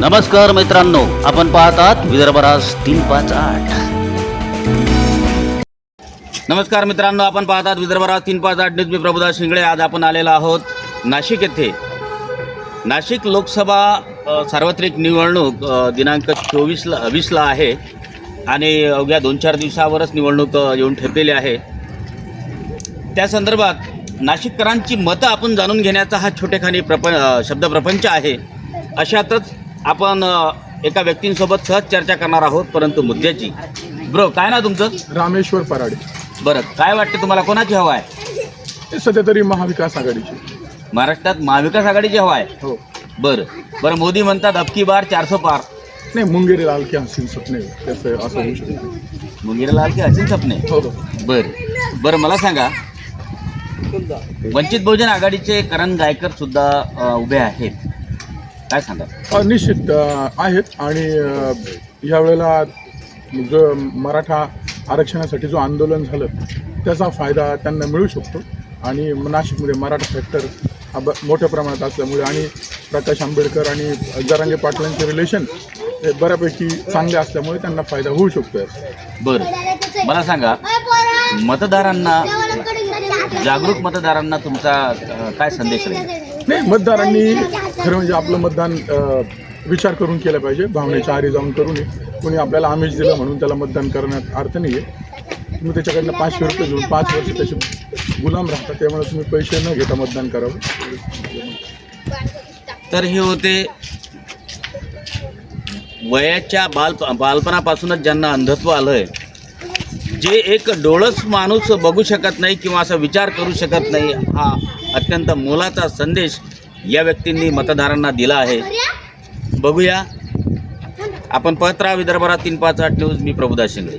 नमस्कार मित्रांनो आपण पाहतात विदर्भराज तीन पाच आठ. नमस्कार मित्रांनो आपण पाहतात विदर्भराज तीन पाच आठ न्यूज मी प्रभुदास शिंगळे. आज आपण आलेलो आहोत नाशिक येथे. नाशिक लोकसभा सार्वत्रिक निवडणूक दिनांक चोवीसला वीसला आहे आणि अवघ्या दोन चार दिवसावरच निवडणूक येऊन ठेपलेली आहे. त्या संदर्भात नाशिककरांची मतं आपण जाणून घेण्याचा हा छोटेखानी प्रप शब्दप्रपंच आहे. अशातच आपण एका व्यक्तींसोबत सहज चर्चा करणार आहोत परंतु मुद्द्याची. ब्रो काय ना तुमचं? रामेश्वर पराडे. बरं काय वाटते तुम्हाला कोणाची हवा आहे? हे सध्या तरी महाविकास आघाडीचे. महाराष्ट्रात महाविकास आघाडीची हवा आहे? हो. बरं. बरं मोदी म्हणतात अबकी बार चारसो पार. नाही मुंगेरी लाल की हसीन सपने त्याचं असं होऊ शकतं. मुंगीरलाल की असेल सपने? हो. हो बरं. बरं मला सांगा वंचित बहुजन आघाडीचे करण गायकर सुद्धा अ, उभे आहेत. काय सांगा अ, निश्चित अ, आहेत आणि अ, यावेळेला जो मराठा आरक्षणासाठी जो आंदोलन झालं त्याचा फायदा त्यांना मिळू शकतो. आणि नाशिकमध्ये मराठा फॅक्टर हा ब मोठ्या प्रमाणात असल्यामुळे आणि प्रकाश आंबेडकर आणि जरांगे पाटलांचे रिलेशन हे बऱ्यापैकी चांगले असल्यामुळे त्यांना फायदा होऊ शकतो याचा. बरं. मला सांगा मतदारांना जागरूक मतदारांना तुमचा अ, काय संदेश राहील नाही मतदारांनी खरं म्हणजे आपलं मतदान विचार करून केलं पाहिजे. भावनेच्या आरी जाऊन करू नये कोणी आपल्याला आमिष दिलं म्हणून त्याला मतदान करण्यात अर्थ नाही आहे तुम्ही त्याच्याकडनं पाचशे रुपये घेऊन पाच वर्ष त्याचे गुलाम राहतात त्यामुळे तुम्ही पैसे न घेता मतदान करावं. तर हे होते वयाच्या बाल बालपणापासूनच ज्यांना अंधत्व आलं आहे जे एक डोळस माणूस बघू शकत नाही किंवा असा विचार करू शकत नाही हा अत्यंत मोलाचा संदेश या व्यक्तींनी मतदारांना दिला आहे. बघूया. आपण पत्रा विदर्भरात तीन पाच आठ न्यूज. मी प्रभुदास शिंगळे